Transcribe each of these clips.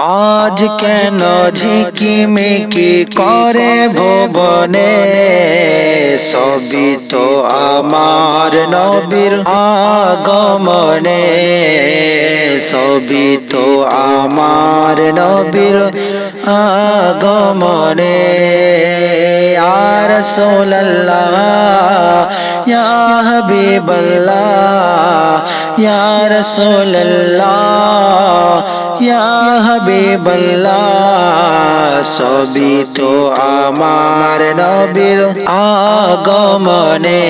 আজ কেন ঝিকিমিকি করে ভুবনে? সবই তো আমার নবীর আগমনে। সবই তো আমার নবীর আগমনে। আর সোল্লাহ হাবিবাল্লাহ, ইয়া রাসূলুল্লাহ। ইয়া হাবিবাল্লাহ সবই তো আমার নবীর আগমনে,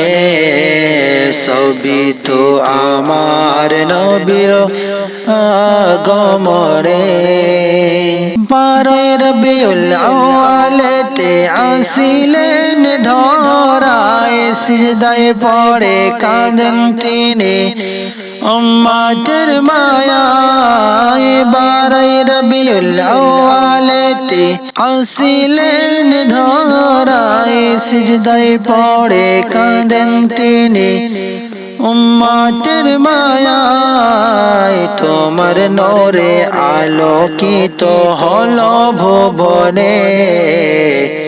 সবই তো আমার নবীর আগমনে। বারোয় রবিউল আওয়ালেতে আসিলেন, ধরায় সিজদায় পড়ে কাঁদেন তিনি। উম্মাতের মায়ায় বারাই রবিউল আওয়ালেতে আসিলেন ধরায় সিজদায় পড়ে কাঁদেন তিনি। উম্মাতের মায়ায় তোমার নরে আলোকিত হলো ভুবনে।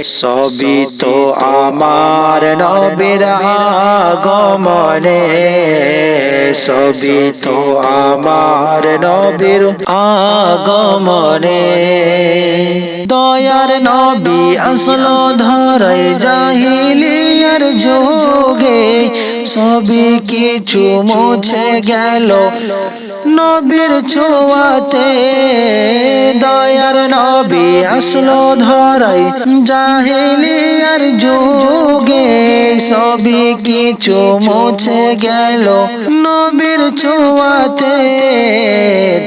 সবই তো আমার নবীর আগমনে। সবই তো আমার নবীর আগমনে। দয়ার নবী আসলো ধরাই জাহিলিয়ার যোগে সবই কিছু মুছে গেল। নবীর ছোঁয়াতে দয়ার নবী আসলো ধরাই জাহিলিয়ার যোগে। সবই কিছু মুছে গেল নবীর ছোঁয়াতে।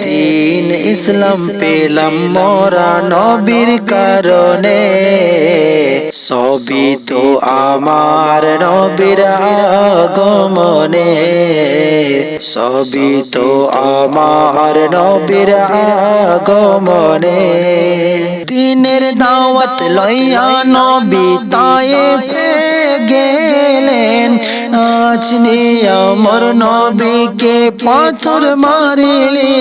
দিন ইসলাম পেলাম মোরা নবীর কারণে। সবই তো আমার নবীর আগমনে। সবই তো আমার নবীর আগমনে। দিনের দাওয়াত লইয়া নবী তায়ে গেলেন। আজ আমার নবীকে পাথর মারিলি।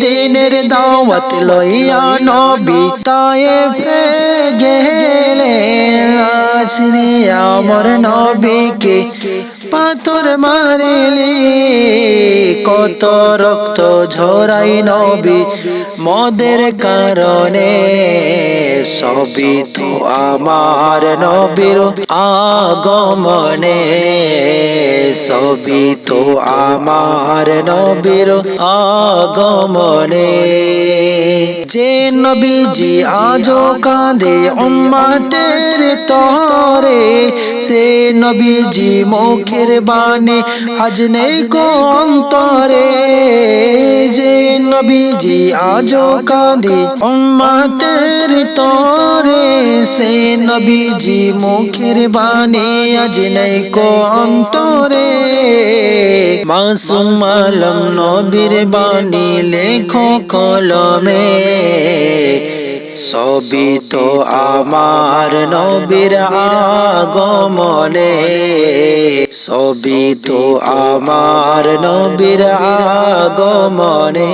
দিনের দাওয়াত লইয়া নবী তায়ে গেলেন। আজ আমার নবীকে পাথর মারিলি, কত রক্ত ঝরাই নবী মদের কারণে, সবই তো আমার নবীর আগমনে, সবই তো আমার নবীর আগমনে। যে নবীজি আজো কাঁদে উম্মাতের তরে, সে নবীজি মুখের বাণী আজ নেই কন্তরে। যে নবীজি আজো কাঁদে উম্মাতের তরে। সে নবীজি মুখের বাণী আজ নেই কন্তরে। মাসুম আলম নবীর বাণী লেখো কলমে। সবই আমার নবীর আগমনে সবই তো আমার নবীর আগমনে।